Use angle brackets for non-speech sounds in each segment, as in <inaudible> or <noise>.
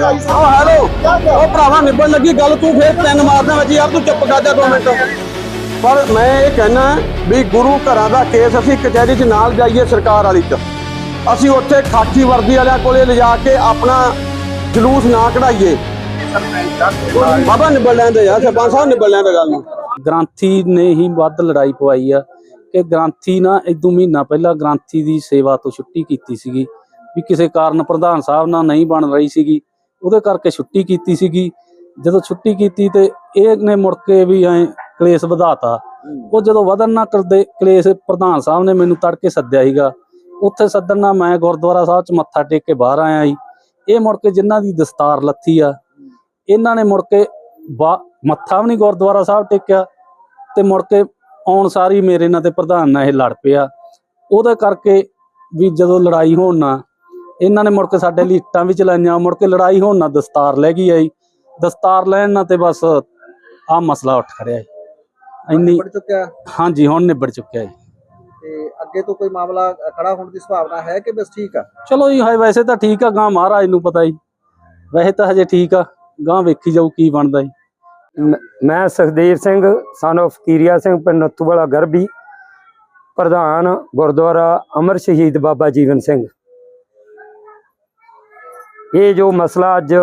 ਓ hello. ਓ ਭਰਾਵਾ ਨਿਬੜ ਲੱਗੀ ਗੱਲ ਤੂੰ ਫੇਰ ਤਿੰਨ ਮਾਰਦਾ ਵਿੱਚ ਯਾਰ ਤੂੰ ਚੁੱਪ ਕਰ ਜਾ ਦੋ ਮਿੰਟ। ਪਰ ਮੈਂ ਇਹ ਕਹਿਣਾ ਵੀ ਗੁਰੂ ਘਰਾਂ ਦਾ ਕੇਸ ਅਸੀਂ ਕਚਹਿਰੀ 'ਚ ਨਾਲ ਜਾਈਏ ਸਰਕਾਰ ਵਾਲੀ 'ਚ। ਅਸੀਂ ਉੱਥੇ ਖਾਕੀ ਵਰਦੀ ਵਾਲਿਆਂ ਕੋਲੇ ਲਿਜਾ ਕੇ ਆਪਣਾ ਜਲੂਸ ਨਾ ਕਢਾਈਏ। ਬਾਬਾ ਨਿਬੜ ਲੈਣ ਦੇ ਯਾਰ ਸਰਪੰਚ ਸਾਹਿਬ ਨਿਬੜ ਲੈਣ ਦੇ ਗੱਲ ਨੂੰ। ਗ੍ਰਾਂਥੀ ਨੇ ਹੀ ਵੱਧ ਲੜਾਈ ਪਵਾਈ ਆ ਕਿ ਗ੍ਰਾਂਥੀ ਨਾ ਇਦੋਂ ਮਹੀਨਾ ਪਹਿਲਾਂ ਗ੍ਰਾਂਥੀ ਦੀ ਸੇਵਾ ਤੋਂ ਛੁੱਟੀ ਕੀਤੀ ਸੀਗੀ ਵੀ ਕਿਸੇ ਕਾਰਨ ਪ੍ਰਧਾਨ ਸਾਹਿਬ ਨਾਲ ਨਹੀਂ ਬਣ ਰਹੀ ਸੀਗੀ। ਉਹਦੇ ਕਰਕੇ ਛੁੱਟੀ ਕੀਤੀ ਸੀਗੀ। ਜਦੋਂ ਛੁੱਟੀ ਕੀਤੀ ਤੇ ਇਹ ਨੇ ਮੁੜ ਕੇ ਵੀ ਐ ਕਲੇਸ਼ ਵਧਾਤਾ। ਉਹ ਜਦੋਂ ਵਧਣ ਨਾ ਕਰਦੇ ਕਲੇਸ਼ ਪ੍ਰਧਾਨ ਸਾਹਿਬ ਨੇ ਮੈਨੂੰ ਤੜਕੇ ਸੱਦਿਆ ਸੀਗਾ। ਉੱਥੇ ਸੱਦਣ ਨਾਲ ਮੈਂ ਗੁਰਦੁਆਰਾ ਸਾਹਿਬ ਚ ਮੱਥਾ ਟੇਕ ਕੇ ਬਾਹਰ ਆਇਆ ਜੀ। ਇਹ ਮੁੜ ਕੇ ਜਿਨ੍ਹਾਂ ਦੀ ਦਸਤਾਰ ਲੱਥੀ ਆ ਇਹਨਾਂ ਨੇ ਮੁੜ ਕੇ ਮੱਥਾ ਵੀ ਨਹੀਂ ਗੁਰਦੁਆਰਾ ਸਾਹਿਬ ਟੇਕਿਆ ਤੇ ਮੁੜ ਕੇ ਆਉਣ ਸਾਰੀ ਮੇਰੇ ਨਾਲ ਤੇ ਪ੍ਰਧਾਨ ਨਾਲ ਇਹ ਲੜ ਪਿਆ। ਉਹਦੇ ਕਰਕੇ ਵੀ ਜਦੋਂ ਲੜਾਈ ਹੋਣ ਨਾ ਇਹਨਾਂ ਨੇ ਮੁੜ ਕੇ ਸਾਡੇ ਲਈ ਇੱਟਾਂ ਵੀ ਚਲਾਈਆਂ ਮੁੜ ਕੇ ਲੜਾਈ ਹੋਣ ਨਾ ਦਸਤਾਰ ਲੈ ਗਈ ਆਈ। ਦਸਤਾਰ ਲੈਣ ਨਾਲ ਤੇ ਬਸ ਆ ਮਸਲਾ ਉੱਠ ਖੜਿਆ ਜੀ। ਇੰਨੀ ਨਿਬੜ ਚੁੱਕਿਆ। ਹਾਂਜੀ ਹੁਣ ਨਿਬੜ ਚੁੱਕਿਆ ਜੀ। ਤੇ ਅੱਗੇ ਤੋਂ ਕੋਈ ਮਾਮਲਾ ਖੜਾ ਹੋਣ ਦੀ ਸੰਭਾਵਨਾ ਹੈ ਕਿ ਬਸ ਠੀਕ ਆ? ਚਲੋ ਜੀ ਹਾਏ ਵੈਸੇ ਤਾਂ ਠੀਕ ਆ ਗਾਂ ਮਹਾਰਾਜ ਨੂੰ ਪਤਾ ਜੀ। ਵੈਸੇ ਤਾਂ ਹਜੇ ਠੀਕ ਆ ਗਾਂ ਵੇਖੀ ਜਾਊ ਕੀ ਬਣਦਾ ਜੀ। ਮ- ਮੈਂ ਸੁਖਦੇਵ ਸਿੰਘ son of ਕੀਰੀਆ ਸਿੰਘ ਪਿੰਡ ਨੱਥੂ ਵਾਲਾ ਗਰਬੀ ਪ੍ਰਧਾਨ ਗੁਰਦੁਆਰਾ ਅਮਰ ਸ਼ਹੀਦ ਬਾਬਾ ਜੀਵਨ ਸਿੰਘ। ਇਹ ਜੋ ਮਸਲਾ ਅੱਜ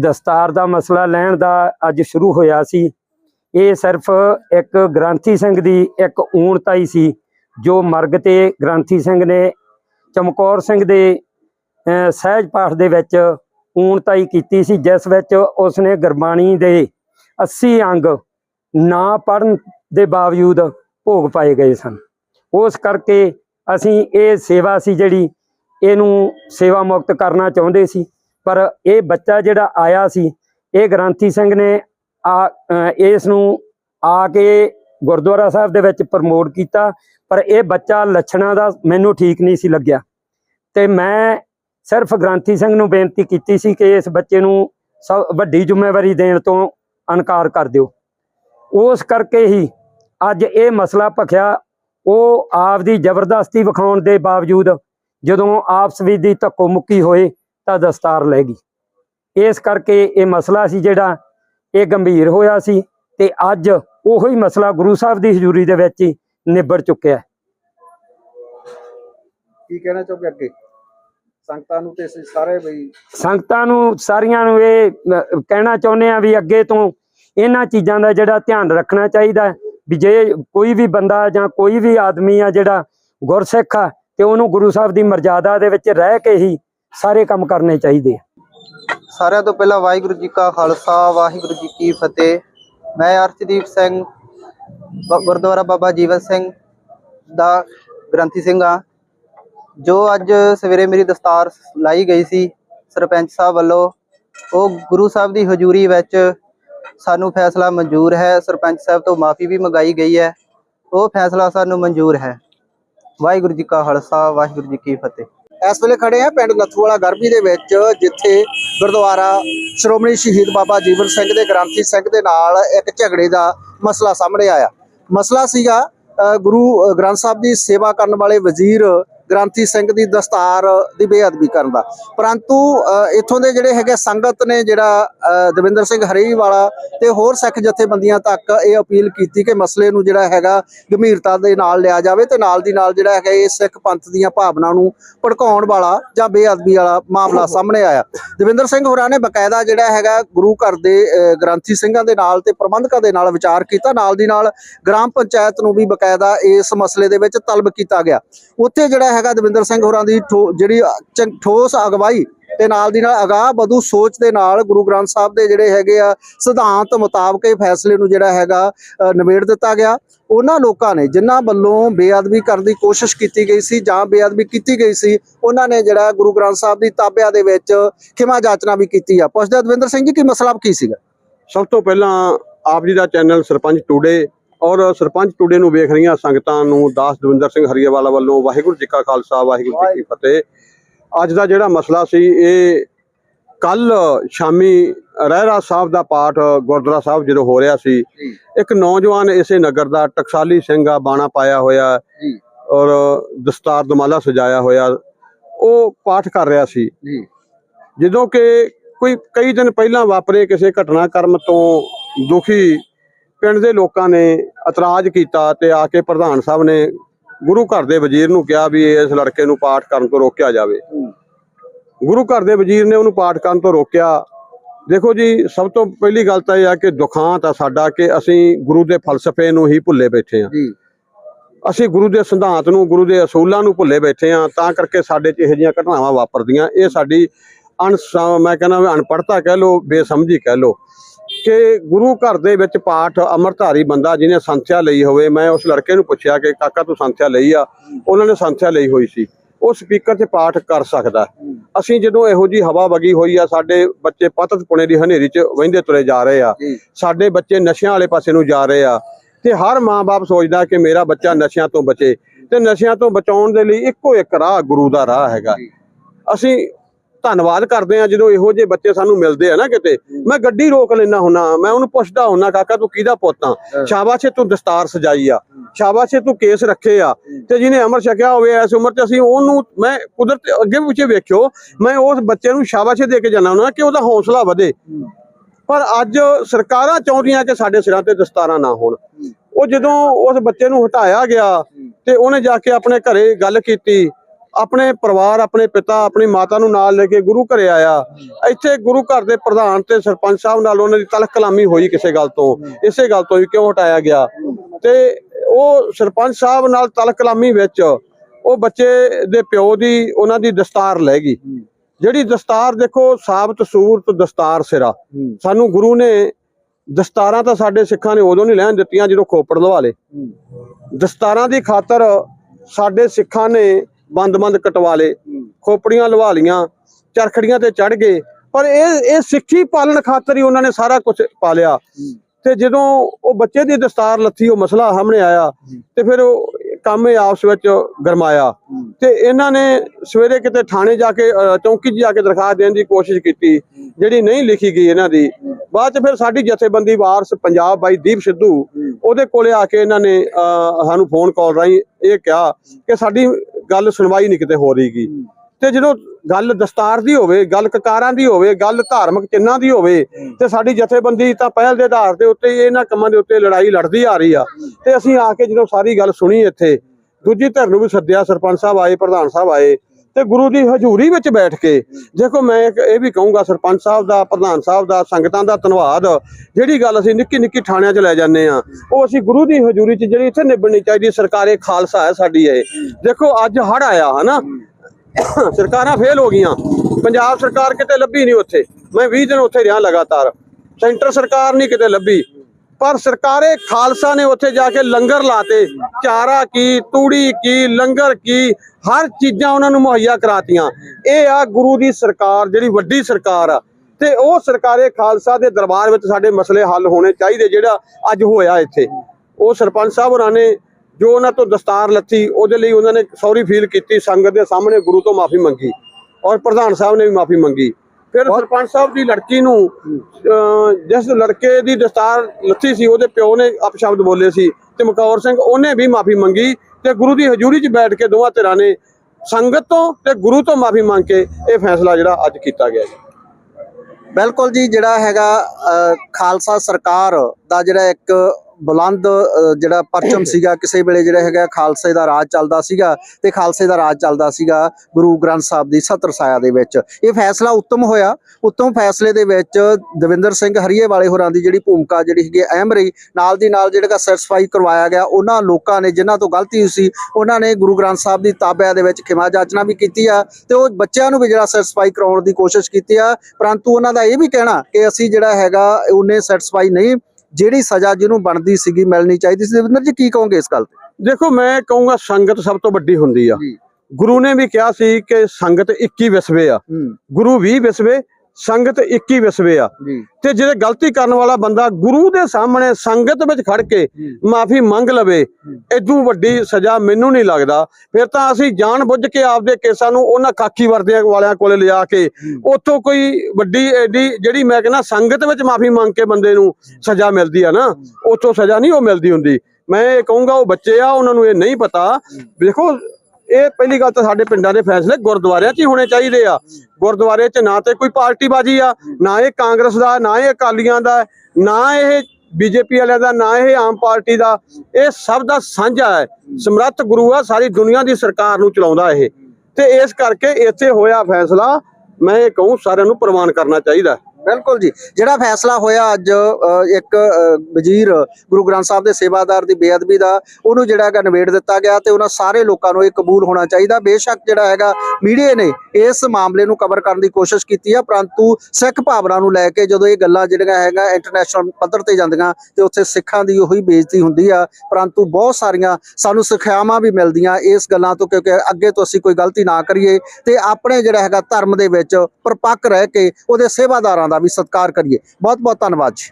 ਦਸਤਾਰ ਦਾ ਮਸਲਾ ਲੈਣ ਦਾ ਅੱਜ ਸ਼ੁਰੂ ਹੋਇਆ ਸੀ, ਇਹ ਸਿਰਫ ਇੱਕ ਗ੍ਰੰਥੀ ਸਿੰਘ ਦੀ ਇੱਕ ਊਣਤਾਈ ਸੀ, ਜੋ ਮਰਗ ਤੇ ਗ੍ਰੰਥੀ ਸਿੰਘ ਨੇ ਚਮਕੌਰ ਸਿੰਘ ਦੇ ਸਹਿਜ ਪਾਠ ਦੇ ਵਿੱਚ ਊਣਤਾਈ ਕੀਤੀ ਸੀ, ਜਿਸ ਵਿੱਚ ਉਸਨੇ ਗੁਰਬਾਣੀ ਦੇ 80 ਅੰਗ ਨਾ ਪੜਨ ਦੇ ਬਾਵਜੂਦ ਭੋਗ ਪਾਏ ਗਏ ਸਨ। ਉਸ ਕਰਕੇ ਅਸੀਂ ਇਹ ਸੇਵਾ ਸੀ ਜਿਹੜੀ ਇਹਨੂੰ ਸੇਵਾ ਮੁਕਤ ਕਰਨਾ ਚਾਹੁੰਦੇ ਸੀ। ਪਰ ਇਹ ਬੱਚਾ ਜਿਹੜਾ ਆਇਆ ਸੀ, ਇਹ ਗ੍ਰੰਥੀ ਸਿੰਘ ਨੇ ਆ ਇਸ ਨੂੰ ਆ ਕੇ ਗੁਰਦੁਆਰਾ ਸਾਹਿਬ ਦੇ ਵਿੱਚ ਪ੍ਰਮੋਟ ਕੀਤਾ। ਪਰ ਇਹ ਬੱਚਾ ਲੱਛਣਾਂ ਦਾ ਮੈਨੂੰ ਠੀਕ ਨਹੀਂ ਸੀ ਲੱਗਿਆ। ਤੇ ਮੈਂ ਸਿਰਫ ਗ੍ਰੰਥੀ ਸਿੰਘ ਨੂੰ ਬੇਨਤੀ ਕੀਤੀ ਸੀ ਕਿ ਇਸ ਬੱਚੇ ਨੂੰ ਸਭ ਵੱਡੀ ਜ਼ਿੰਮੇਵਾਰੀ ਦੇਣ ਤੋਂ ਇਨਕਾਰ ਕਰ ਦਿਓ। ਉਸ ਕਰਕੇ ਹੀ ਅੱਜ ਇਹ ਮਸਲਾ ਭਖਿਆ। ਉਹ ਆਪ ਦੀ ਜ਼ਬਰਦਸਤੀ ਵਿਖਾਉਣ ਦੇ ਬਾਵਜੂਦ ਜਦੋਂ ਆਪਸ ਵਿੱਚ ਦੀ ਧੱਕੋ ਮੁੱਕੀ ਹੋਏ ਤਾਂ ਦਸਤਾਰ ਲੈ ਗਈ ਇਸ ਕਰਕੇ ਇਹ ਮਸਲਾ ਸੀ ਜਿਹੜਾ ਇਹ ਗੰਭੀਰ ਹੋਇਆ ਸੀ ਤੇ ਅੱਜ ਉਹੋ ਹੀ ਮਸਲਾ ਗੁਰੂ ਸਾਹਿਬ ਦੀ ਹਜ਼ੂਰੀ ਦੇ ਵਿੱਚ ਹੀ ਨਿਬੜ ਚੁੱਕਿਆ ਹੈ। ਕੀ ਕਹਿਣਾ ਚਾਹੋਗੇ ਅੱਗੇ ਸੰਗਤਾਂ ਨੂੰ ਤੇ ਸਾਰੇ ਬਈ ਸੰਗਤਾਂ ਨੂੰ ਸਾਰੀਆਂ ਨੂੰ ਇਹ ਕਹਿਣਾ ਚਾਹੁੰਦੇ ਆ ਵੀ ਅੱਗੇ ਤੋਂ ਇਹਨਾਂ ਚੀਜ਼ਾਂ ਦਾ ਜਿਹੜਾ ਧਿਆਨ ਰੱਖਣਾ ਚਾਹੀਦਾ ਵੀ ਜੇ ਕੋਈ ਵੀ ਬੰਦਾ ਜਾਂ ਕੋਈ ਵੀ ਆਦਮੀ ਆ ਜਿਹੜਾ ਗੁਰਸਿੱਖ ਆ ਤੇ ਉਹਨੂੰ ਗੁਰੂ ਸਾਹਿਬ ਦੀ ਮਰਜ਼ਾਦਾ ਦੇ ਵਿੱਚ ਰਹਿ ਕੇ ਹੀ ਸਾਰੇ ਕੰਮ ਕਰਨੇ ਚਾਹੀਦੇ ਆ। ਸਾਰਿਆਂ ਤੋਂ ਪਹਿਲਾਂ ਵਾਹਿਗੁਰੂ ਜੀ ਕਾ ਖਾਲਸਾ, ਵਾਹਿਗੁਰੂ ਜੀ ਕੀ ਫਤਿਹ। ਮੈਂ ਅਰਸ਼ਦੀਪ ਸਿੰਘ, ਬ- ਗੁਰਦੁਆਰਾ ਬਾਬਾ ਜੀਵਨ ਸਿੰਘ ਦਾ ਗ੍ਰੰਥੀ ਸਿੰਘ ਆ ਜੋ ਅੱਜ ਸਵੇਰੇ ਮੇਰੀ ਦਸਤਾਰ ਲਾਈ ਗਈ ਸੀ ਸਰਪੰਚ ਸਾਹਿਬ ਵੱਲੋਂ। ਉਹ ਗੁਰੂ ਸਾਹਿਬ ਦੀ ਹਜ਼ੂਰੀ ਵਿੱਚ ਸਾਨੂੰ ਫੈਸਲਾ ਮਨਜ਼ੂਰ ਹੈ, ਸਰਪੰਚ ਸਾਹਿਬ ਤੋਂ ਮਾਫੀ ਵੀ ਮੰਗਾਈ ਗਈ ਹੈ। ਉਹ ਫੈਸਲਾ ਸਾਨੂੰ ਮਨਜ਼ੂਰ ਹੈ। ਵਾਹਿਗੁਰੂ ਜੀ ਕਾ ਖਾਲਸਾ ਵਾਹਿਗੁਰੂ ਜੀ ਕੀ ਫਤਿਹ। ਇਸ ਵੇਲੇ ਖੜੇ ਆ ਪਿੰਡ ਨੱਥੂਵਾਲਾ ਗਰਬੀ ਦੇ ਵਿੱਚ ਜਿੱਥੇ ਗੁਰਦੁਆਰਾ ਸ਼੍ਰੋਮਣੀ ਸ਼ਹੀਦ ਬਾਬਾ ਜੀਵਨ ਸਿੰਘ ਦੇ ਗ੍ਰੰਥੀ ਸਿੰਘ ਦੇ ਨਾਲ ਇੱਕ ਝਗੜੇ ਦਾ ਮਸਲਾ ਸਾਹਮਣੇ ਆਇਆ। ਮਸਲਾ ਸੀਗਾ ਅ, ਗੁਰੂ ਗ੍ਰੰਥ ਸਾਹਿਬ ਦੀ ਸੇਵਾ ਕਰਨ ਵਾਲੇ ਵਜ਼ੀਰ ਗ੍ਰੰਥੀ ਸਿੰਘ ਦੀ ਦਸਤਾਰ ਦੀ ਬੇਅਦਬੀ ਕਰਨ ਦਾ। ਪਰੰਤੂ ਇੱਥੋਂ ਦੇ ਜਿਹੜੇ ਹੈਗੇ ਸੰਗਤ ਨੇ ਜਿਹੜਾ ਦਵਿੰਦਰ ਸਿੰਘ ਹਰੀ ਵਾਲਾ ਤੇ ਹੋਰ ਸਿੱਖ ਜਥੇਬੰਦੀਆਂ ਤੱਕ ਇਹ ਅਪੀਲ ਕੀਤੀ ਕਿ ਮਸਲੇ ਨੂੰ ਜਿਹੜਾ ਹੈਗਾ ਗੰਭੀਰਤਾ ਦੇ ਨਾਲ ਲਿਆ ਜਾਵੇ ਤੇ ਨਾਲ ਦੀ ਨਾਲ ਜਿਹੜਾ ਹੈਗਾ ਇਹ ਸਿੱਖ ਪੰਥ ਦੀਆਂ ਭਾਵਨਾ ਨੂੰ ਭੜਕਾਉਣ ਵਾਲਾ ਜਾਂ ਬੇਅਦਬੀ ਵਾਲਾ ਮਾਮਲਾ ਸਾਹਮਣੇ ਆਇਆ। ਦਵਿੰਦਰ ਸਿੰਘ ਹੋਰਾਂ ਨੇ ਬਕਾਇਦਾ ਜਿਹੜਾ ਹੈਗਾ ਗੁਰੂ ਘਰ ਦੇ ਗ੍ਰੰਥੀ ਸਿੰਘਾਂ ਦੇ ਨਾਲ ਤੇ ਪ੍ਰਬੰਧਕਾਂ ਦੇ ਨਾਲ ਵਿਚਾਰ ਕੀਤਾ। ਨਾਲ ਦੀ ਨਾਲ ਗ੍ਰਾਮ ਪੰਚਾਇਤ ਨੂੰ ਵੀ ਬਕਾਇਦਾ ਇਸ ਮਸਲੇ ਦੇ ਵਿੱਚ ਤਲਬ ਕੀਤਾ ਗਿਆ। ਉੱਥੇ ਜਿਹੜਾ ਹੈਗਾ ਦਵਿੰਦਰ ਸਿੰਘ ਹੋਰਾਂ ਦੀ ਜਿਹੜੀ ਠੋਸ ਅਗਵਾਈ ਤੇ ਨਾਲ ਦੀ ਨਾਲ ਅਗਾਹ ਵਧੂ ਸੋਚ ਦੇ ਨਾਲ ਗੁਰੂ ਗ੍ਰੰਥ ਸਾਹਿਬ ਦੇ ਜਿਹੜੇ ਹੈਗੇ ਆ ਸਿਧਾਂਤ ਮੁਤਾਬਕ ਇਹ ਫੈਸਲੇ ਨੂੰ ਜਿਹੜਾ ਹੈਗਾ ਨਿਬੇੜ ਦਿੱਤਾ ਗਿਆ। ਉਹਨਾਂ ਲੋਕਾਂ ਨੇ ਜਿਨ੍ਹਾਂ ਵੱਲੋਂ ਬੇਅਦਬੀ ਕਰਨ ਦੀ ਕੋਸ਼ਿਸ਼ ਕੀਤੀ ਗਈ ਸੀ ਜਾਂ ਬੇਅਦਬੀ ਕੀਤੀ ਗਈ ਸੀ, ਉਹਨਾਂ ਨੇ ਜਿਹੜਾ ਗੁਰੂ ਗ੍ਰੰਥ ਸਾਹਿਬ ਦੀ ਤਾਬਿਆ ਦੇ ਵਿੱਚ ਖਿਮਾ ਜਾਚਨਾ ਵੀ ਕੀਤੀ ਆ। ਪੁੱਛਦੇ ਦਵਿੰਦਰ ਸਿੰਘ ਜੀ, ਕੀ ਮਸਲਾ, ਕੀ ਸੀਗਾ? ਸਭ ਤੋਂ ਪਹਿਲਾਂ ਆਪ ਜੀ ਦਾ ਚੈਨਲ ਸਰਪੰਚ ਟੂਡੇ ਔਰ ਸਰਪੰਚ ਟੂਡੇ ਨੂੰ ਵੇਖ ਰਹੀਆਂ ਸੰਗਤਾਂ ਨੂੰ ਦਾਸ ਦਵਿੰਦਰ ਸਿੰਘ ਹਰੀਵਾਲਾ ਵੱਲੋਂ ਵਾਹਿਗੁਰੂ ਜੀ ਕਾ ਖਾਲਸਾ ਵਾਹਿਗੁਰੂ ਜੀ ਕੀ ਫਤਿਹ ਅੱਜ ਦਾ ਜਿਹੜਾ ਮਸਲਾ ਸੀ ਇਹ ਕੱਲ ਸ਼ਾਮੀ ਰਹਿਰਾ ਸਾਹਿਬ ਦਾ ਪਾਠ ਗੁਰਦੁਆਰਾ ਸਾਹਿਬ ਜਦੋਂ ਹੋ ਰਿਹਾ ਸੀ। ਇੱਕ ਨੌਜਵਾਨ ਇਸੇ ਨਗਰ ਦਾ ਟਕਸਾਲੀ ਸਿੰਘ ਆ ਬਾਣਾ ਪਾਇਆ ਹੋਇਆ। ਔਰ ਦਸਤਾਰ ਦਮਾਲਾ ਸਜਾਇਆ ਹੋਇਆ ਉਹ ਪਾਠ ਕਰ ਰਿਹਾ ਸੀ ਜਦੋਂ ਕਿ ਕੋਈ ਕਈ ਦਿਨ ਪਹਿਲਾਂ ਵਾਪਰੇ ਕਿਸੇ ਘਟਨਾਕ੍ਰਮ ਤੋਂ ਦੁਖੀ ਪਿੰਡ ਦੇ ਲੋਕਾਂ ਨੇ ਇਤਰਾਜ਼ ਕੀਤਾ ਤੇ ਆ ਕੇ ਪ੍ਰਧਾਨ ਸਾਹਿਬ ਨੇ ਗੁਰੂ ਘਰ ਦੇ ਵਜ਼ੀਰ ਨੂੰ ਕਿਹਾ ਵੀ ਇਸ ਲੜਕੇ ਨੂੰ ਪਾਠ ਕਰਨ ਤੋਂ ਰੋਕਿਆ ਜਾਵੇ। ਗੁਰੂ ਘਰ ਦੇ ਵਜ਼ੀਰ ਨੇ ਉਹਨੂੰ ਪਾਠ ਕਰਨ ਤੋਂ ਰੋਕਿਆ। ਦੇਖੋ ਜੀ ਸਭ ਤੋਂ ਪਹਿਲੀ ਗੱਲ ਤਾਂ ਇਹ ਆ ਕਿ ਦੁਖਾਂਤ ਆ ਸਾਡਾ ਕਿ ਅਸੀਂ ਗੁਰੂ ਦੇ ਫਲਸਫੇ ਨੂੰ ਹੀ ਭੁੱਲੇ ਬੈਠੇ ਆ ਅਸੀਂ ਗੁਰੂ ਦੇ ਸਿਧਾਂਤ ਨੂੰ ਗੁਰੂ ਦੇ ਅਸੂਲਾਂ ਨੂੰ ਭੁੱਲੇ ਬੈਠੇ ਆ ਤਾਂ ਕਰਕੇ ਸਾਡੇ 'ਚ ਇਹੋ ਜਿਹੀਆਂ ਘਟਨਾਵਾਂ ਵਾਪਰਦੀਆਂ। ਇਹ ਸਾਡੀ ਅਣਸ ਮੈਂ ਕਹਿੰਦਾ ਵੀ ਅਨਪੜ੍ਹਤਾ ਕਹਿ ਲੋ ਬੇਸਮਝੀ ਕਹਿ ਲੋ ਕਿ ਗੁਰੂ ਘਰ ਦੇ ਵਿੱਚ ਪਾਠ ਅੰਮ੍ਰਿਤਧਾਰੀ ਬੰਦਾ ਜਿਹਨੇ ਸੰਥਿਆ ਲਈ ਹੋਵੇ ਮੈਂ ਉਸ ਲੜਕੇ ਨੂੰ ਪੁੱਛਿਆ ਕਿ ਕਾਕਾ ਤੂੰ ਸੰਥਿਆ ਲਈ ਆ? ਉਹਨਾਂ ਨੇ ਸੰਥਿਆ ਲਈ ਹੋਈ ਸੀ। ਉਹ ਸਪੀਕਰ ਤੇ ਪਾਠ ਕਰ ਸਕਦਾ। ਅਸੀਂ ਜਦੋਂ ਇਹੋ ਜੀ ਹਵਾ ਵਗੀ ਹੋਈ ਆ ਸਾਡੇ ਬੱਚੇ ਪਤਤ ਪੁਣੇ ਦੀ ਹਨੇਰੀ 'ਚ ਵਹਿੰਦੇ ਤੁਰੇ ਜਾ ਰਹੇ ਆ। ਸਾਡੇ ਬੱਚੇ ਨਸ਼ਿਆਂ ਵਾਲੇ ਪਾਸੇ ਨੂੰ ਜਾ ਰਹੇ ਆ। ਤੇ ਹਰ ਮਾਂ-ਬਾਪ ਸੋਚਦਾ ਕਿ ਮੇਰਾ ਬੱਚਾ ਨਸ਼ਿਆਂ ਤੋਂ ਬਚੇ। ਤੇ ਨਸ਼ਿਆਂ ਤੋਂ ਬਚਾਉਣ ਦੇ ਲਈ ਇੱਕੋ ਇੱਕ ਰਾਹ ਗੁਰੂ ਦਾ ਰਾਹ ਹੈਗਾ। ਅਸੀਂ ਧੰਨਵਾਦ ਕਰਦੇ ਆ ਜਦੋਂ ਇਹੋ ਜਿਹੇ ਬੱਚੇ ਸਾਨੂੰ ਮਿਲਦੇ ਆ ਨਾ ਕਿਤੇ। ਮੈਂ ਗੱਡੀ ਰੋਕ ਲੈਣਾ ਹੁੰਨਾ ਮੈਂ ਉਹਨੂੰ ਪੁੱਛਦਾ ਹੁੰਨਾ ਕਾਕਾ ਤੂੰ ਕਿਹਦਾ ਪੁੱਤ ਆ? ਸ਼ਾਬਾਸ਼ ਤੂੰ ਦਸਤਾਰ ਸਜਾਈ ਆ। ਸ਼ਾਬਾਸ਼ ਤੂੰ ਕੇਸ ਰੱਖੇ ਆ। ਤੇ ਜਿਹਨੇ ਅਮਰ ਛਕਿਆ ਹੋਵੇ ਇਸ ਉਮਰ 'ਚ ਅਸੀਂ ਉਹਨੂੰ ਮੈਂ ਕੁਦਰਤ ਅੱਗੇ ਪਿੱਛੇ ਵੇਖਿਓ ਮੈਂ ਉਸ ਬੱਚੇ ਨੂੰ ਸ਼ਾਬਾਸ਼ ਦੇ ਕੇ ਜਾਣਾ ਹੁੰਦਾ ਕਿ ਉਹਦਾ ਹੌਸਲਾ ਵਧੇ। ਪਰ ਅੱਜ ਸਰਕਾਰਾਂ ਚਾਹੁੰਦੀਆਂ ਕਿ ਸਾਡੇ ਸਿਰਾਂ ਤੇ ਦਸਤਾਰਾਂ ਨਾ ਹੋਣ। ਉਹ ਜਦੋਂ ਉਸ ਬੱਚੇ ਨੂੰ ਹਟਾਇਆ ਗਿਆ ਤੇ ਉਹਨੇ ਜਾ ਕੇ ਆਪਣੇ ਘਰੇ ਗੱਲ ਕੀਤੀ ਆਪਣੇ ਪਰਿਵਾਰ, ਆਪਣੇ ਪਿਤਾ, ਆਪਣੀ ਮਾਤਾ ਨੂੰ ਨਾਲ ਲੈ ਕੇ ਗੁਰੂ ਘਰੇ ਆਇਆ। ਇੱਥੇ ਗੁਰੂ ਘਰ ਦੇ ਪ੍ਰਧਾਨ ਤੇ ਸਰਪੰਚ ਸਾਹਿਬ ਨਾਲ ਉਹਨਾਂ ਦੀ ਤਲਖ ਕਲਾਮੀ ਹੋਈ ਕਿਸੇ ਗੱਲ ਤੋਂ। ਇਸੇ ਗੱਲ ਤੋਂ ਵੀ ਕਿਉਂ ਹਟਾਇਆ ਗਿਆ? ਤੇ ਉਹ ਸਰਪੰਚ ਸਾਹਿਬ ਨਾਲ ਤਲਖ ਕਲਾਮੀ ਵਿੱਚ ਉਹ ਬੱਚੇ ਦੇ ਪਿਓ ਦੀ ਉਹਨਾਂ ਦੀ ਦਸਤਾਰ ਲੈ ਗਈ। ਜਿਹੜੀ ਦਸਤਾਰ ਦੇਖੋ, ਸਾਬਤ, ਸੂਰਤ, ਦਸਤਾਰ ਸਿਰਾ। ਸਾਨੂੰ ਗੁਰੂ ਨੇ ਦਸਤਾਰਾਂ ਤਾਂ ਸਾਡੇ ਸਿੱਖਾਂ ਨੇ ਉਦੋਂ ਨਹੀਂ ਲੈਣ ਦਿੱਤੀਆਂ ਜਦੋਂ ਖੋਪੜ ਲਵਾ ਲੇ ਦਸਤਾਰਾਂ ਦੀ ਖਾਤਰ ਸਾਡੇ ਸਿੱਖਾਂ ਨੇ ਬੰਦ-ਬੰਦ ਕਟਵਾ ਲੇ ਖੋਪੜੀਆਂ ਲਵਾ ਲੀਆਂ ਚਰਖੜੀਆਂ ਤੇ ਚੜ ਗਏ। ਪਰ ਇਹ ਇਹ ਸਿੱਖੀ ਪਾਲਣ ਖਾਤਰ ਹੀ ਉਹਨਾਂ ਨੇ ਸਾਰਾ ਕੁਝ ਪਾਲਿਆ ਤੇ ਜਦੋਂ ਉਹ ਬੱਚੇ ਦੀ ਦਸਤਾਰ ਲੱਥੀ ਉਹ ਮਸਲਾ ਸਾਹਮਣੇ ਆਇਆ ਤੇ ਫਿਰ ਉਹ ਕੰਮ ਇਹ ਆਪਸ ਵਿੱਚ ਗਰਮਾਇਆ। ਤੇ ਇਹਨਾਂ ਨੇ ਸਵੇਰੇ ਕਿਤੇ ਥਾਣੇ ਜਾ ਕੇ ਚੌਂਕੀ 'ਚ ਜਾ ਕੇ ਦਰਖਾਸਤ ਦੇਣ ਦੀ ਕੋਸ਼ਿਸ਼ ਕੀਤੀ ਜਿਹੜੀ ਨਹੀਂ ਲਿਖੀ ਗਈ ਇਹਨਾਂ ਦੀ। ਬਾਅਦ ਚ ਫਿਰ ਸਾਡੀ ਜਥੇਬੰਦੀ ਵਾਰਸ ਪੰਜਾਬ ਬਾਈ ਦੀਪ ਸਿੱਧੂ ਉਹਦੇ ਕੋਲੇ ਆ ਕੇ ਇਹਨਾਂ ਨੇ ਅ, ਸਾਨੂੰ ਫੋਨ ਕਾਲ ਰਾਹੀਂ ਇਹ ਕਿਹਾ ਕਿ ਸਾਡੀ ਗੱਲ ਸੁਣਵਾਈ ਨਹੀਂ ਕਿਤੇ ਹੋ ਰਹੀਗੀ। ਤੇ ਜਦੋਂ ਗੱਲ ਦਸਤਾਰ ਦੀ ਹੋਵੇ ਗੱਲ ਕਕਾਰਾਂ ਦੀ ਹੋਵੇ ਗੱਲ ਧਾਰਮਿਕ ਚਿੰਨ੍ਹਾਂ ਦੀ ਹੋਵੇ ਤੇ ਸਾਡੀ ਜਥੇਬੰਦੀ ਤਾਂ ਪਹਿਲ ਦੇ ਆਧਾਰ ਦੇ ਉੱਤੇ ਇਹਨਾਂ ਕੰਮਾਂ ਦੇ ਉੱਤੇ ਲੜਾਈ ਲੜਦੀ ਆ ਰਹੀ ਆ। ਤੇ ਅਸੀਂ ਆ ਕੇ ਜਦੋਂ ਸਾਰੀ ਗੱਲ ਸੁਣੀ ਇੱਥੇ ਦੂਜੀ ਧਿਰ ਨੂੰ ਵੀ ਸੱਦਿਆ ਸਰਪੰਚ ਸਾਹਿਬ ਆਏ ਪ੍ਰਧਾਨ ਸਾਹਿਬ ਆਏ ਤੇ ਗੁਰੂ ਦੀ ਹਜ਼ੂਰੀ ਵਿੱਚ ਬੈਠ ਕੇ, ਦੇਖੋ ਮੈਂ ਇਹ ਵੀ ਕਹੂੰਗਾ, ਸਰਪੰਚ ਸਾਹਿਬ ਦਾ, ਪ੍ਰਧਾਨ ਸਾਹਿਬ ਦਾ, ਸੰਗਤਾਂ ਦਾ ਧੰਨਵਾਦ, ਜਿਹੜੀ ਗੱਲ ਅਸੀਂ ਨਿੱਕੀ ਨਿੱਕੀ ਥਾਣਿਆਂ 'ਚ ਲੈ ਜਾਂਦੇ ਆ ਉਹ ਅਸੀਂ ਗੁਰੂ ਦੀ ਹਜ਼ੂਰੀ 'ਚ ਜਿਹੜੀ ਇੱਥੇ ਨਿਭਣੀ ਚਾਹੀਦੀ, ਸਰਕਾਰੇ ਖਾਲਸਾ ਹੈ ਸਾਡੀ ਇਹ। ਦੇਖੋ ਅੱਜ ਹੜ ਆਇਆ, ਹਨਾ? <coughs> ਸਰਕਾਰਾਂ ਫੇਲ ਹੋ ਗਈਆਂ। ਪੰਜਾਬ ਸਰਕਾਰ ਕਿਤੇ ਲੱਭੀ ਨਹੀਂ ਉੱਥੇ। ਮੈਂ 20 ਦਿਨ ਉੱਥੇ ਰਿਹਾ ਲਗਾਤਾਰ। ਸੈਂਟਰ ਸਰਕਾਰ ਨਹੀਂ ਕਿਤੇ ਲੱਭੀ। ਪਰ ਸਰਕਾਰੇ ਖਾਲਸਾ ਨੇ ਉੱਥੇ ਜਾ ਕੇ ਲੰਗਰ ਲਾਤੇ। ਚਾਰਾ ਕੀ, ਤੂੜੀ ਕੀ, ਲੰਗਰ ਕੀ, ਹਰ ਚੀਜ਼ਾਂ ਉਹਨਾਂ ਨੂੰ ਮੁਹੱਈਆ ਕਰਾਤੀਆਂ। ਇਹ ਆ ਗੁਰੂ ਦੀ ਸਰਕਾਰ, ਜਿਹੜੀ ਵੱਡੀ ਸਰਕਾਰ ਆ। ਤੇ ਉਹ ਸਰਕਾਰੇ ਖਾਲਸਾ ਦੇ ਦਰਬਾਰ ਵਿੱਚ ਸਾਡੇ ਮਸਲੇ ਹੱਲ ਹੋਣੇ ਚਾਹੀਦੇ, ਜਿਹੜਾ ਅੱਜ ਹੋਇਆ ਇੱਥੇ। ਉਹ ਸਰਪੰਚ ਸਾਹਿਬ ਹੋਰਾਂ ਨੇ ਜੋ ਉਹਨਾਂ ਤੋਂ ਦਸਤਾਰ ਲੱਥੀ, ਉਹਦੇ ਲਈ ਉਹਨਾਂ ਨੇ ਸੌਰੀ ਫੀਲ ਕੀਤੀ, ਸੰਗਤ ਦੇ ਸਾਹਮਣੇ ਗੁਰੂ ਤੋਂ ਮਾਫੀ ਮੰਗੀ। ਔਰ ਪ੍ਰਧਾਨ ਸਾਹਿਬ ਨੇ ਵੀ ਮਾਫੀ ਮੰਗੀ। ਫਿਰ ਸਰਪੰਚ ਸਾਹਿਬ ਦੀ ਲੜਕੀ ਨੂੰ ਜਿਸ ਲੜਕੇ ਦੀ ਦਸਤਾਰ ਲੱਥੀ ਸੀ ਉਹਦੇ ਪਿਓ ਨੇ ਅਪਸ਼ਬਦ ਬੋਲੇ ਸੀ ਤੇ ਮਕੌਰ ਸਿੰਘ ਉਹਨੇ ਵੀ ਮਾਫੀ ਮੰਗੀ ਤੇ ਗੁਰੂ ਦੀ ਹਜ਼ੂਰੀ 'ਚ ਬੈਠ ਕੇ ਦੋਵਾਂ ਧਿਰਾਂ ਨੇ ਸੰਗਤ ਤੋਂ ਤੇ ਗੁਰੂ ਤੋਂ ਮਾਫੀ ਮੰਗ ਕੇ ਇਹ ਫੈਸਲਾ ਜਿਹੜਾ ਅੱਜ ਕੀਤਾ ਗਿਆ ਜੀ। ਬਿਲਕੁਲ ਜੀ ਜਿਹੜਾ ਹੈਗਾ ਖਾਲਸਾ ਸਰਕਾਰ ਦਾ ਜਿਹੜਾ ਇੱਕ ਬੁਲੰਦ ਜਿਹੜਾ ਪਰਚਮ ਸੀਗਾ, ਕਿਸੇ ਵੇਲੇ ਜਿਹੜਾ ਹੈਗਾ ਖਾਲਸੇ ਦਾ ਰਾਜ ਚੱਲਦਾ ਸੀਗਾ ਤੇ ਖਾਲਸੇ ਦਾ ਰਾਜ ਚੱਲਦਾ ਸੀਗਾ ਗੁਰੂ ਗ੍ਰੰਥ ਸਾਹਿਬ ਦੀ ਸਤਰ ਸਾਇਆ ਦੇ ਵਿੱਚ। ਇਹ ਫੈਸਲਾ ਉੱਤਮ ਹੋਇਆ। ਉੱਤਮ ਫੈਸਲੇ ਦੇ ਵਿੱਚ ਦਵਿੰਦਰ ਸਿੰਘ ਹਰੀਏ ਵਾਲੇ ਹੋਰਾਂ ਦੀ ਜਿਹੜੀ ਭੂਮਿਕਾ ਜਿਹੜੀ ਹੈਗੀ ਅਹਿਮ ਰਹੀ। ਨਾਲ ਦੀ ਨਾਲ ਜਿਹੜਾ ਸੈਟੀਸਫਾਈ ਕਰਵਾਇਆ ਗਿਆ। ਉਹਨਾਂ ਲੋਕਾਂ ਨੇ ਜਿਨ੍ਹਾਂ ਤੋਂ ਗਲਤੀ ਹੋਈ ਸੀ, ਉਹਨਾਂ ਨੇ ਗੁਰੂ ਗ੍ਰੰਥ ਸਾਹਿਬ ਦੀ ਤਾਬਿਆ ਦੇ ਵਿੱਚ ਖਿਮਾ ਜਾਚਨਾ ਵੀ ਕੀਤੀ ਆ ਤੇ ਉਹ ਬੱਚਿਆਂ ਨੂੰ ਵੀ ਜਿਹੜਾ ਸੈਟੀਸਫਾਈ ਕਰਾਉਣ ਦੀ ਕੋਸ਼ਿਸ਼ ਕੀਤੀ ਆ। ਪਰੰਤੂ ਉਹਨਾਂ ਦਾ ਇਹ ਵੀ ਕਹਿਣਾ ਕਿ ਅਸੀਂ ਜਿਹੜਾ ਹੈਗਾ, ਉਹਨੇ ਸੈਟੀਸਫਾਈ ਨਹੀਂ ਜਿਹੜੀ ਸਜ਼ਾ ਜਿਹਨੂੰ ਬਣਦੀ ਸੀਗੀ ਮਿਲਣੀ ਚਾਹੀਦੀ ਸੀ। ਦਵਿੰਦਰ ਜੀ ਕੀ ਕਹੋਗੇ ਇਸ ਗੱਲ ਤੇ? ਦੇਖੋ ਮੈਂ ਕਹੂੰਗਾ ਸੰਗਤ ਸਭ ਤੋਂ ਵੱਡੀ ਹੁੰਦੀ ਆ। ਗੁਰੂ ਨੇ ਵੀ ਕਿਹਾ ਸੀ ਕਿ ਸੰਗਤ 21 ਵਿਸਵੇ ਆ। ਗੁਰੂ 20 ਵਿਸਵੇ ਸੰਗਤ 21 ਵਿਸਵੇ ਆ। ਤੇ ਜਿਹੜੇ ਗਲਤੀ ਕਰਨ ਵਾਲਾ ਬੰਦਾ ਗੁਰੂ ਦੇ ਸਾਹਮਣੇ ਸੰਗਤ ਵਿੱਚ ਖੜ ਕੇ ਮਾਫੀ ਮੰਗ ਲਵੇ ਇਦੋਂ ਵੱਡੀ ਸਜ਼ਾ ਮੈਨੂੰ ਨਹੀਂ ਲੱਗਦਾ। ਫਿਰ ਤਾਂ ਅਸੀਂ ਜਾਣ ਬੁੱਝ ਕੇ ਆਪਦੇ ਕੇਸਾਂ ਨੂੰ ਉਹਨਾਂ ਕਾਕੀ ਵਰਦਿਆਂ ਵਾਲਿਆਂ ਕੋਲੇ ਲਿਜਾ ਕੇ ਉੱਥੋਂ ਕੋਈ ਵੱਡੀ ਐਡੀ ਜਿਹੜੀ ਮੈਂ ਕਹਿੰਦਾ ਸੰਗਤ ਵਿੱਚ ਮਾਫੀ ਮੰਗ ਕੇ ਬੰਦੇ ਨੂੰ ਸਜ਼ਾ ਮਿਲਦੀ ਆ ਨਾ ਉੱਥੋਂ ਸਜ਼ਾ ਨਹੀਂ ਉਹ ਮਿਲਦੀ ਹੁੰਦੀ। ਮੈਂ ਇਹ ਕਹੂੰਗਾ ਉਹ ਬੱਚੇ ਆ ਉਹਨਾਂ ਨੂੰ ਇਹ ਨਹੀਂ ਪਤਾ। ਦੇਖੋ ਇਹ ਪਹਿਲੀ ਗੱਲ ਤਾਂ ਸਾਡੇ ਪਿੰਡਾਂ ਦੇ ਫੈਸਲੇ ਗੁਰਦੁਆਰਿਆਂ 'ਚ ਹੀ ਹੋਣੇ ਚਾਹੀਦੇ ਆ। ਗੁਰਦੁਆਰੇ 'ਚ ਨਾ ਤੇ ਕੋਈ ਪਾਰਟੀਬਾਜ਼ੀ ਆ, ਨਾ ਇਹ ਕਾਂਗਰਸ ਦਾ, ਨਾ ਇਹ ਅਕਾਲੀਆਂ ਦਾ, ਨਾ ਇਹ ਬੀਜੇਪੀ ਵਾਲਿਆਂ ਦਾ, ਨਾ ਇਹ ਆਮ ਪਾਰਟੀ ਦਾ। ਇਹ ਸਭ ਦਾ ਸਾਂਝਾ ਹੈ। ਸਮਰੱਥ ਗੁਰੂ ਆ, ਸਾਰੀ ਦੁਨੀਆ ਦੀ ਸਰਕਾਰ ਨੂੰ ਚਲਾਉਂਦਾ ਇਹ। ਤੇ ਇਸ ਕਰਕੇ ਇੱਥੇ ਹੋਇਆ ਫੈਸਲਾ, ਮੈਂ ਇਹ ਕਹੂੰ, ਸਾਰਿਆਂ ਨੂੰ ਪ੍ਰਵਾਨ ਕਰਨਾ ਚਾਹੀਦਾ। ਬਿਲਕੁਲ ਜੀ। ਜਿਹੜਾ ਫੈਸਲਾ ਹੋਇਆ ਅੱਜ ਇੱਕ ਵਜ਼ੀਰ ਗੁਰੂ ਗ੍ਰੰਥ ਸਾਹਿਬ ਦੇ ਸੇਵਾਦਾਰ ਦੀ ਬੇਅਦਬੀ ਦਾ, ਉਹਨੂੰ ਜਿਹੜਾ ਹੈਗਾ ਨਿਬੇੜ ਦਿੱਤਾ ਗਿਆ ਤੇ ਉਹਨਾਂ ਸਾਰੇ ਲੋਕਾਂ ਨੂੰ ਇਹ ਕਬੂਲ ਹੋਣਾ ਚਾਹੀਦਾ। ਬੇਸ਼ੱਕ ਜਿਹੜਾ ਹੈਗਾ ਮੀਡੀਆ ਨੇ ਇਸ ਮਾਮਲੇ ਨੂੰ ਕਵਰ ਕਰਨ ਦੀ ਕੋਸ਼ਿਸ਼ ਕੀਤੀ ਆ, ਪਰੰਤੂ ਸਿੱਖ ਭਾਵਨਾ ਨੂੰ ਲੈ ਕੇ ਜਦੋਂ ਇਹ ਗੱਲਾਂ ਜਿਹੜੀਆਂ ਹੈਗਾ ਇੰਟਰਨੈਸ਼ਨਲ ਪੱਧਰ ਤੇ ਜਾਂਦੀਆਂ ਤੇ ਉੱਥੇ ਸਿੱਖਾਂ ਦੀ ਉਹੀ ਬੇਇੱਜ਼ਤੀ ਹੁੰਦੀ ਆ, ਪਰੰਤੂ ਬਹੁਤ ਸਾਰੀਆਂ ਸਾਨੂੰ ਸਿੱਖਿਆਵਾਂ ਵੀ ਮਿਲਦੀਆਂ ਇਸ ਗੱਲਾਂ ਤੋਂ ਕਿਉਂਕਿ ਅੱਗੇ ਤੋਂ ਅਸੀਂ ਕੋਈ ਗਲਤੀ ਨਾ ਕਰੀਏ ਤੇ ਆਪਣੇ ਜਿਹੜਾ ਹੈਗਾ ਧਰਮ ਦੇ ਵਿੱਚ ਪਰਪੱਕ ਰਹਿ ਕੇ ਉਹਦੇ ਸੇਵਾਦਾਰਾਂ ਦਾ ਵੀ ਸਤਿਕਾਰ ਕਰੀਏ। ਬਹੁਤ ਬਹੁਤ ਧੰਨਵਾਦ ਜੀ।